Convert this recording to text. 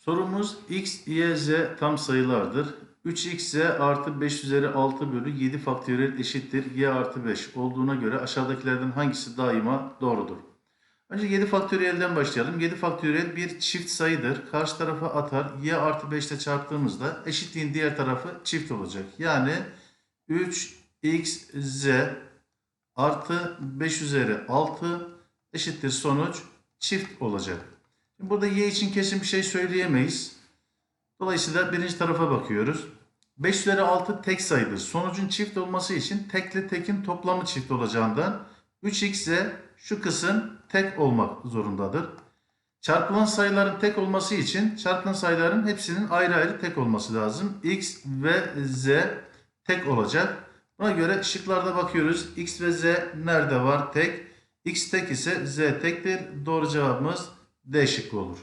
Sorumuz x, y, z tam sayılardır. 3xz artı 5 üzeri 6 bölü 7 faktöriyel eşittir y artı 5 olduğuna göre aşağıdakilerden hangisi daima doğrudur? Önce 7 faktöriyelden başlayalım. 7 faktöriyel bir çift sayıdır. Karşı tarafa atar. y artı 5 ile çarptığımızda eşitliğin diğer tarafı çift olacak. Yani 3xz artı 5 üzeri 6 eşittir sonuç çift olacak. Burada y için kesin bir şey söyleyemeyiz. Dolayısıyla birinci tarafa bakıyoruz. 5 üzeri 6 tek sayıdır. Sonucun çift olması için tekle tekin toplamı çift olacağından 3x'e şu kısım tek olmak zorundadır. Çarpılan sayıların tek olması için çarpılan sayıların hepsinin ayrı ayrı tek olması lazım. x ve z tek olacak. Buna göre şıklarda bakıyoruz. x ve z nerede var? Tek. x tek ise z tektir. Doğru cevabımız D şıkkı olur.